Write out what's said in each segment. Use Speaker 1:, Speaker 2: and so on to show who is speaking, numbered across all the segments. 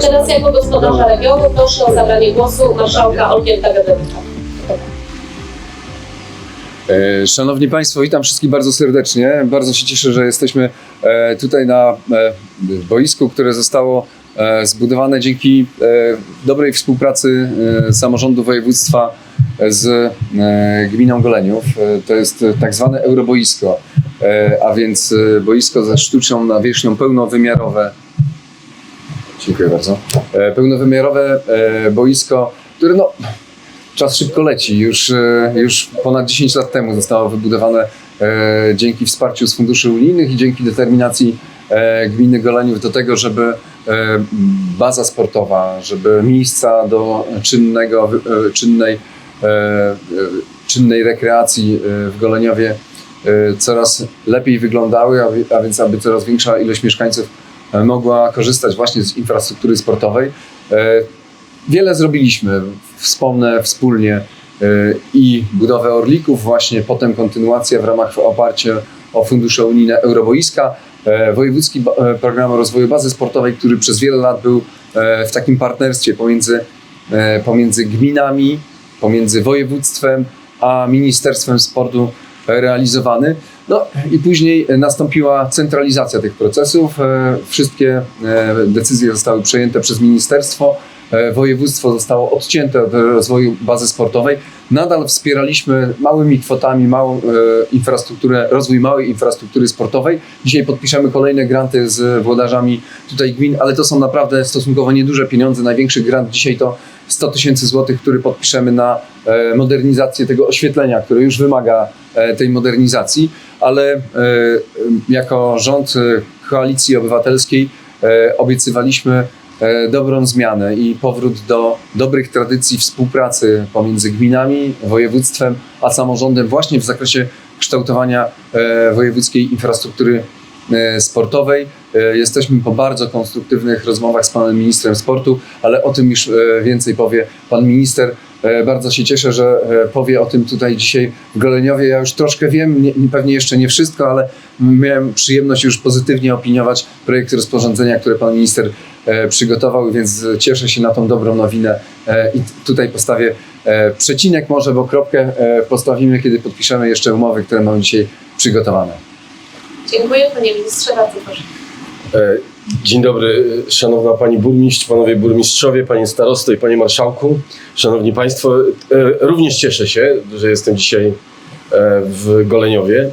Speaker 1: Teraz jako gospodarza regionu proszę o zabranie głosu marszałka Olgierdka Gawrylika.
Speaker 2: E, Szanowni Państwo, witam wszystkich bardzo serdecznie. Bardzo się cieszę, że jesteśmy e, tutaj na e, boisku, które zostało zbudowane dzięki dobrej współpracy samorządu województwa z gminą Goleniów. To jest tak zwane euroboisko, a więc boisko ze sztuczną nawierzchnią pełnowymiarowe. Dziękuję bardzo. E, Pełnowymiarowe e, boisko, które no, czas szybko leci. Już, e, już ponad 10 lat temu zostało wybudowane dzięki wsparciu z funduszy unijnych i dzięki determinacji gminy Goleniów do tego, żeby baza sportowa, żeby miejsca do czynnego, czynnej, czynnej rekreacji w Goleniowie coraz lepiej wyglądały, a, wi- a więc aby coraz większa ilość mieszkańców mogła korzystać właśnie z infrastruktury sportowej. E, Wiele zrobiliśmy. Wspomnę wspólnie e, i budowę Orlików, właśnie potem kontynuacja w ramach oparcia o fundusze unijne Euroboiska, e, wojewódzki e, program rozwoju bazy sportowej, który przez wiele lat był e, w takim partnerstwie pomiędzy, e, pomiędzy gminami, pomiędzy województwem a Ministerstwem Sportu e, realizowany. No i później nastąpiła centralizacja tych procesów. E, Wszystkie e, decyzje zostały przejęte przez ministerstwo. E, Województwo zostało odcięte od rozwoju bazy sportowej. Nadal wspieraliśmy małymi kwotami małą e, infrastrukturę, rozwój małej infrastruktury sportowej. Dzisiaj podpiszemy kolejne granty z włodarzami tutaj gmin, ale to są naprawdę stosunkowo nieduże pieniądze. Największy grant dzisiaj to 100 tysięcy złotych, który podpiszemy na e, modernizację tego oświetlenia, które już wymaga tej modernizacji, ale jako rząd Koalicji Obywatelskiej obiecywaliśmy dobrą zmianę i powrót do dobrych tradycji współpracy pomiędzy gminami, województwem, a samorządem właśnie w zakresie kształtowania e, wojewódzkiej infrastruktury e, sportowej. E, Jesteśmy po bardzo konstruktywnych rozmowach z panem ministrem sportu, ale o tym już e, więcej powie pan minister. E, Bardzo się cieszę, że e, powie o tym tutaj dzisiaj w Goleniowie. Ja już troszkę wiem, nie, pewnie jeszcze nie wszystko, ale miałem przyjemność już pozytywnie opiniować projekt rozporządzenia, które pan minister e, przygotował, więc cieszę się na tą dobrą nowinę e, i tutaj postawię e, przecinek może, bo kropkę e, postawimy, kiedy podpiszemy jeszcze umowy, które mamy dzisiaj przygotowane.
Speaker 1: Dziękuję panie ministrze, bardzo proszę.
Speaker 3: E, Dzień dobry, szanowna pani burmistrz, panowie burmistrzowie, panie starosto i panie marszałku. Szanowni państwo, e, również cieszę się, że jestem dzisiaj e, w Goleniowie.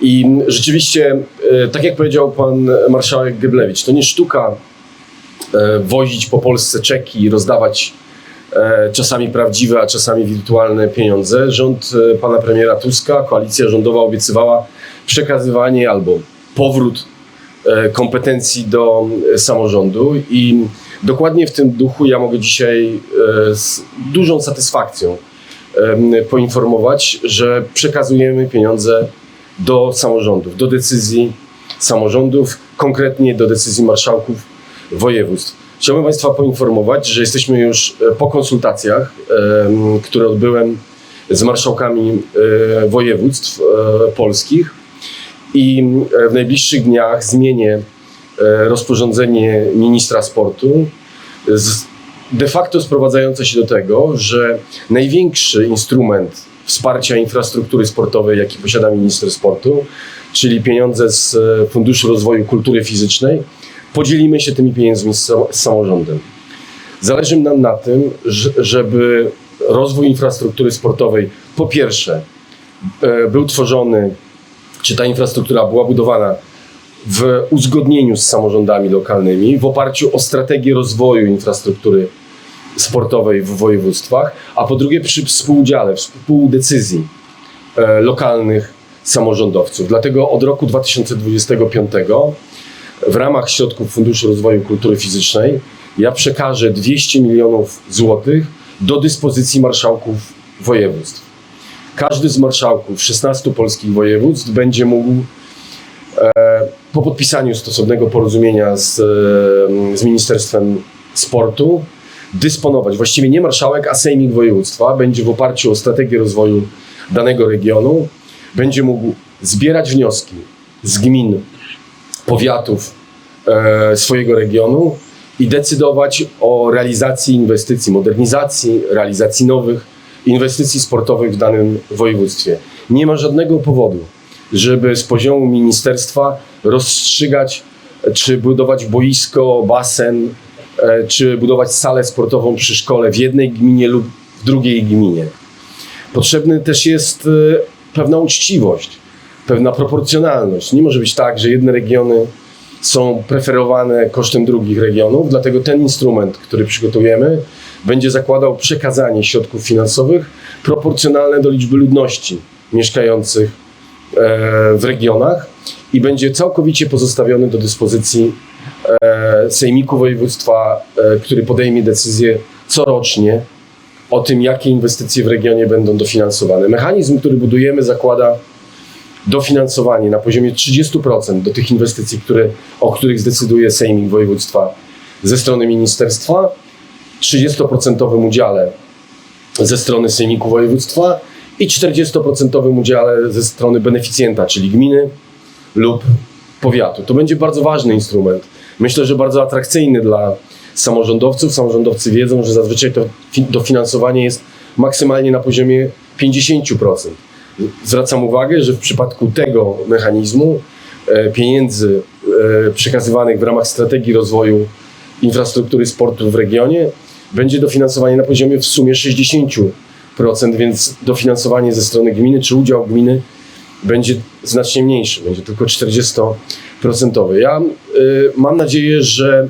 Speaker 3: I rzeczywiście, e, tak jak powiedział pan marszałek Geblewicz, to nie sztuka e, wozić po Polsce czeki i rozdawać e, czasami prawdziwe, a czasami wirtualne pieniądze. Rząd e, pana premiera Tuska, koalicja rządowa obiecywała przekazywanie albo powrót e, kompetencji do e, samorządu i dokładnie w tym duchu ja mogę dzisiaj e, z dużą satysfakcją poinformować, że przekazujemy pieniądze do samorządów, do decyzji samorządów, konkretnie do decyzji marszałków województw. Chciałbym Państwa poinformować, że jesteśmy już e, po konsultacjach, które odbyłem z marszałkami e, województw e, polskich i w najbliższych dniach zmienię rozporządzenie ministra sportu, de facto sprowadzające się do tego, że największy instrument wsparcia infrastruktury sportowej, jaki posiada minister sportu, czyli pieniądze z Funduszu Rozwoju Kultury Fizycznej, podzielimy się tymi pieniędzmi z, sa- z samorządem. Zależy nam na tym, żeby rozwój infrastruktury sportowej po pierwsze e, był tworzony czy ta infrastruktura była budowana w uzgodnieniu z samorządami lokalnymi, w oparciu o strategię rozwoju infrastruktury sportowej w województwach, a po drugie przy współudziale, współdecyzji e, lokalnych samorządowców. Dlatego od roku 2025 w ramach środków Funduszu Rozwoju Kultury Fizycznej ja przekażę 200 milionów złotych do dyspozycji marszałków województw. Każdy z marszałków 16 polskich województw będzie mógł e, po podpisaniu stosownego porozumienia z, e, z Ministerstwem Sportu dysponować, właściwie nie marszałek, a sejmik województwa będzie w oparciu o strategię rozwoju danego regionu, będzie mógł zbierać wnioski z gmin, powiatów e, swojego regionu i decydować o realizacji inwestycji, modernizacji, realizacji nowych inwestycji sportowych w danym województwie. Nie ma żadnego powodu, żeby z poziomu ministerstwa rozstrzygać, czy budować boisko, basen, e, czy budować salę sportową przy szkole w jednej gminie lub w drugiej gminie. Potrzebny też jest e, pewna uczciwość, pewna proporcjonalność. Nie może być tak, że jedne regiony są preferowane kosztem drugich regionów, dlatego ten instrument, który przygotujemy, będzie zakładał przekazanie środków finansowych proporcjonalne do liczby ludności mieszkających e, w regionach i będzie całkowicie pozostawiony do dyspozycji e, Sejmiku Województwa, e, który podejmie decyzję corocznie o tym, jakie inwestycje w regionie będą dofinansowane. Mechanizm, który budujemy, zakłada dofinansowanie na poziomie 30% do tych inwestycji, które, o których zdecyduje Sejmik Województwa ze strony ministerstwa, 30% udziale ze strony Sejmiku Województwa i 40% udziale ze strony beneficjenta, czyli gminy lub powiatu. To będzie bardzo ważny instrument. Myślę, że bardzo atrakcyjny dla samorządowców. Samorządowcy wiedzą, że zazwyczaj to fi- dofinansowanie jest maksymalnie na poziomie 50%. Zwracam uwagę, że w przypadku tego mechanizmu e, pieniędzy e, przekazywanych w ramach strategii rozwoju infrastruktury sportu w regionie będzie dofinansowanie na poziomie w sumie 60%, więc dofinansowanie ze strony gminy czy udział gminy będzie znacznie mniejszy, będzie tylko 40%. Ja y, mam nadzieję, że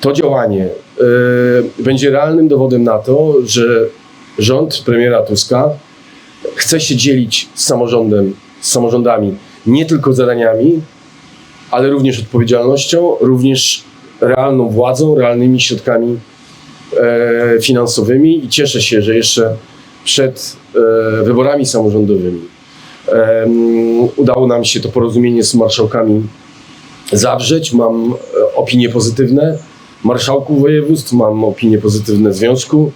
Speaker 3: to działanie będzie realnym dowodem na to, że rząd premiera Tuska chce się dzielić z samorządem, z samorządami nie tylko zadaniami, ale również odpowiedzialnością, również realną władzą, realnymi środkami e, finansowymi. I cieszę się, że jeszcze przed e, wyborami samorządowymi em, udało nam się to porozumienie z marszałkami zawrzeć. Mam e, opinie pozytywne. Marszałków województw, mam opinie pozytywne Związku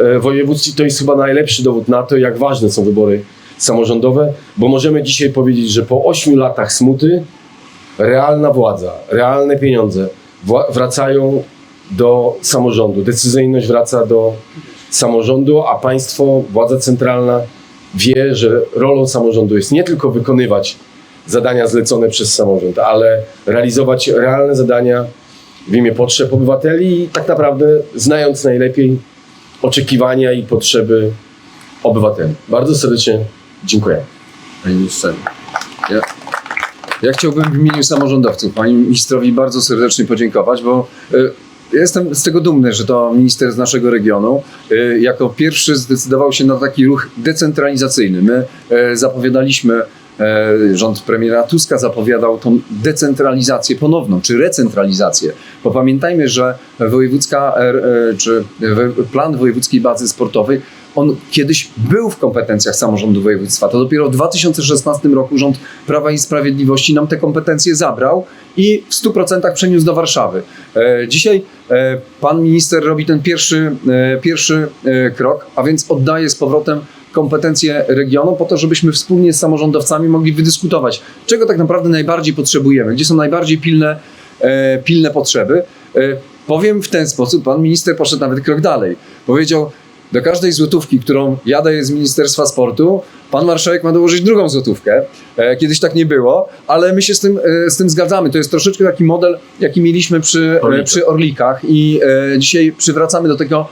Speaker 3: e, i to jest chyba najlepszy dowód na to, jak ważne są wybory samorządowe, bo możemy dzisiaj powiedzieć, że po 8 latach smuty realna władza, realne pieniądze wracają do samorządu. Decyzyjność wraca do samorządu, a państwo, władza centralna wie, że rolą samorządu jest nie tylko wykonywać zadania zlecone przez samorząd, ale realizować realne zadania w imię potrzeb obywateli i tak naprawdę znając najlepiej oczekiwania i potrzeby obywateli. Bardzo serdecznie dziękuję.
Speaker 2: Panie ministrze, ja, ja chciałbym w imieniu samorządowców Panie ministrowi bardzo serdecznie podziękować, bo y, jestem z tego dumny, że to minister z naszego regionu y, jako pierwszy zdecydował się na taki ruch decentralizacyjny. My y, zapowiadaliśmy, rząd premiera Tuska zapowiadał tą decentralizację ponowną, czy recentralizację. Bo pamiętajmy, że wojewódzka, e, e, czy plan wojewódzkiej bazy sportowej on kiedyś był w kompetencjach samorządu województwa. To dopiero w 2016 roku rząd Prawa i Sprawiedliwości nam te kompetencje zabrał i w 100% przeniósł do Warszawy. E, Dzisiaj e, pan minister robi ten pierwszy, e, pierwszy e, krok, a więc oddaje z powrotem kompetencje regionu po to, żebyśmy wspólnie z samorządowcami mogli wydyskutować, czego tak naprawdę najbardziej potrzebujemy, gdzie są najbardziej pilne, e, pilne potrzeby. E, Powiem w ten sposób, pan minister poszedł nawet krok dalej. Powiedział, do każdej złotówki, którą ja daję z Ministerstwa Sportu, pan marszałek ma dołożyć drugą złotówkę. E, Kiedyś tak nie było, ale my się z tym, e, z tym zgadzamy. To jest troszeczkę taki model, jaki mieliśmy przy, e,
Speaker 3: Orlikach.
Speaker 2: przy Orlikach i dzisiaj przywracamy do tego,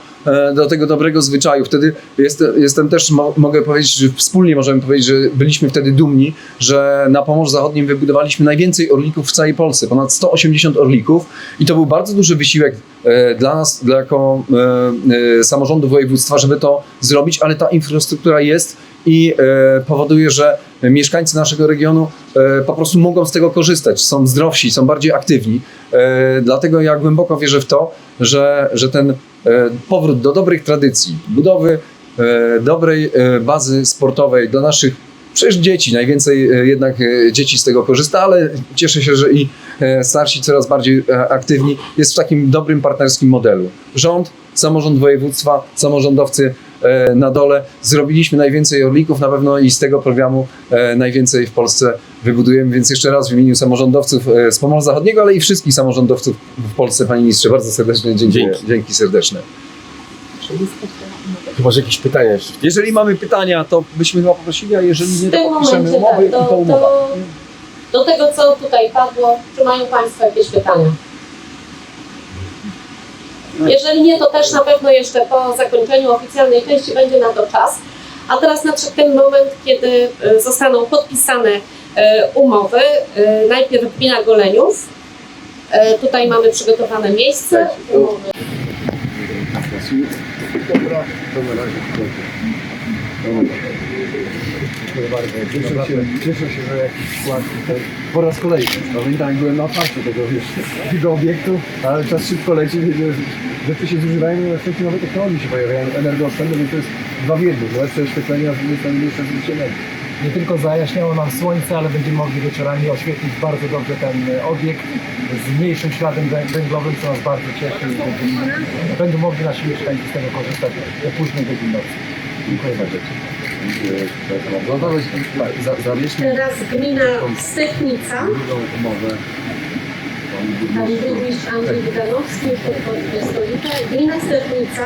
Speaker 2: do tego dobrego zwyczaju. Wtedy jest, jestem też, mo, mogę powiedzieć, że wspólnie możemy powiedzieć, że byliśmy wtedy dumni, że na Pomorzu Zachodnim wybudowaliśmy najwięcej Orlików w całej Polsce, ponad 180 Orlików i to był bardzo duży wysiłek dla nas, dla jako samorządu województwa, żeby to zrobić, ale ta infrastruktura jest i e, powoduje, że mieszkańcy naszego regionu e, po prostu mogą z tego korzystać, są zdrowsi, są bardziej aktywni. E, dlatego ja głęboko wierzę w to, że, że ten powrót do dobrych tradycji, budowy dobrej bazy sportowej dla naszych przecież dzieci, najwięcej jednak dzieci z tego korzysta, ale cieszę się, że i starsi coraz bardziej aktywni jest w takim dobrym partnerskim modelu. Rząd, samorząd województwa, samorządowcy na dole. Zrobiliśmy najwięcej orlików, na pewno i z tego programu e, najwięcej w Polsce
Speaker 4: wybudujemy. Więc jeszcze raz w imieniu samorządowców e, z Pomorza Zachodniego, ale i wszystkich samorządowców w Polsce, Panie Ministrze, bardzo serdecznie dziękuję.
Speaker 3: Dzięki.
Speaker 4: Dzięki serdeczne.
Speaker 3: Chyba, że jakieś pytania jeszcze.
Speaker 4: Jeżeli mamy pytania, to byśmy chyba poprosili, a jeżeli nie,
Speaker 1: W
Speaker 4: to
Speaker 1: tym
Speaker 4: podpiszemy
Speaker 1: momencie
Speaker 4: umowy
Speaker 1: tak,
Speaker 4: i to
Speaker 1: do,
Speaker 4: umowa.
Speaker 1: do, do tego, co tutaj padło, czy mają Państwo jakieś pytania? Jeżeli nie, to też na pewno jeszcze po zakończeniu oficjalnej części będzie na to czas. A teraz nadszedł ten moment, kiedy e, zostaną podpisane e, umowy. E, Najpierw gmina Goleniów. Tutaj mamy przygotowane miejsce. Umowy.
Speaker 2: Dziękuję bardzo. Cieszę się, cieszę się, że jakiś wkład tutaj po raz kolejny. Pamiętam, jak byłem na otwarciu tego, tego obiektu, ale czas szybko leci, wiesz, rzeczy się zużywają, no efekty nowe technologie się pojawiają, energooszczędne, więc to jest dwa w jednym. Lepsze oświetlenie, a energii.
Speaker 5: nie tylko zajaśniało nam słońce, ale będziemy mogli wieczorami oświetlić bardzo dobrze ten obiekt z mniejszym śladem wę- węglowym, co nas bardzo cieszy. będą mogli nasi mieszkańcy z tego korzystać do późnej godziny nocy. Dziękuję bardzo.
Speaker 2: No to weź, za,
Speaker 1: Teraz gmina Stepnica.
Speaker 2: drugą umowę.
Speaker 1: Pan burmistrz Andrzej Wydanowski, podwodny stolika. Gmina Stepnica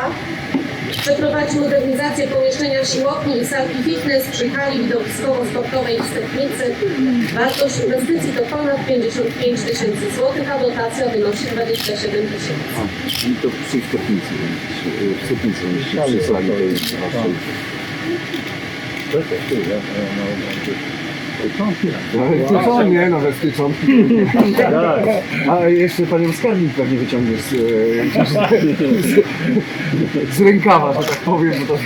Speaker 1: przeprowadzi modernizację pomieszczenia siłowni i salki fitness przy hali widowiskowo-sportowej w Stepnicy. Wartość inwestycji to ponad 55 tysięcy złotych, a dotacja wynosi 27 tysięcy.
Speaker 2: I to przy stopnicy, w stopnicy, przy sali tej waszej. To? Nie, no bez pieczątki. A jeszcze panią skarbnik pewnie wyciągniesz z, z, z rękawa, że tak powiem, bo to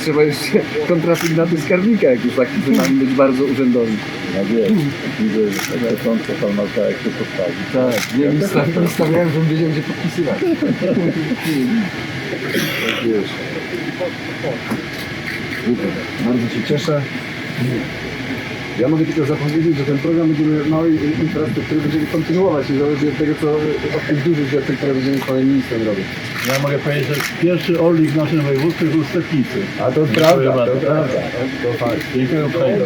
Speaker 2: trzeba jeszcze kontrasygnaty skarbnika, jak już taki zaczyna być bardzo urzędowy.
Speaker 6: Ja wiem, widzę, że początku pan marszałek się postawi.
Speaker 2: Tak, nie, nie stawiałem, żebym wiedział, gdzie podpisywać.
Speaker 6: Tak wiesz,
Speaker 2: Super, bardzo się cieszę. Ja mogę tylko zapowiedzieć, że ten program będzie miał małej infrastruktury, będziemy kontynuować i zależy od tego, co od tych dużych rzeczy, które będziemy z panem ministrem robić.
Speaker 6: ja mogę powiedzieć, że pierwszy orlik w naszym województwie był z Stepnicy.
Speaker 2: A to prawda,
Speaker 6: bardzo.
Speaker 2: to prawda.
Speaker 6: To fakt. Dziękuję uprzejmie.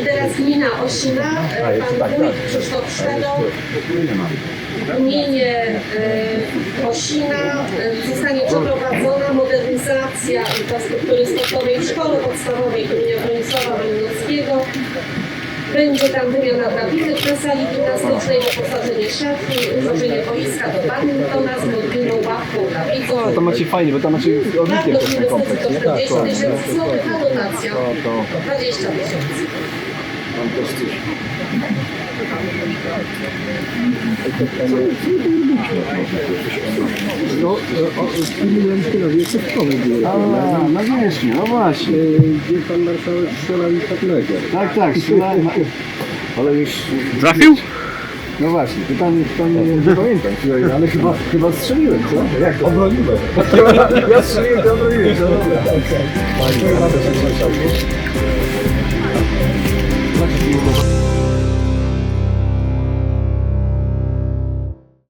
Speaker 1: I teraz gmina Osina, pan wójt Krzysztof Szwedo. Gminie e, Osina e, zostanie przeprowadzona modernizacja infrastruktury sportowej w szkole podstawowej imienia Bronisława Malinowskiego. Będzie tam wymiana drabinek na sali gimnastycznej, wyposażenie szatni, ułożenie boiska do badmintona z mobilną ławką drabicą.
Speaker 2: A, to macie fajnie, bo tam macie odlikiem
Speaker 1: Wartość
Speaker 2: ten kompleks,
Speaker 1: inwestycji to
Speaker 2: nie?
Speaker 1: 40 tysięcy złotych, a dotacja
Speaker 2: To, to
Speaker 1: 20 tysięcy.
Speaker 2: tam też coś. No, wspomniałem chwilowi, co w komu było. A, na wierzchni, no właśnie. Gdzie pan marszałek strzelał i tak legę. Tak, tak, strzelałem. Ale już... Trafił? No właśnie, pytanie, pytanie, nie pamiętam, ale chyba, chyba strzeliłem, co? Jak to? Obroniłem. Ja strzeliłem, to obroniłem. No. Panie, bardzo się.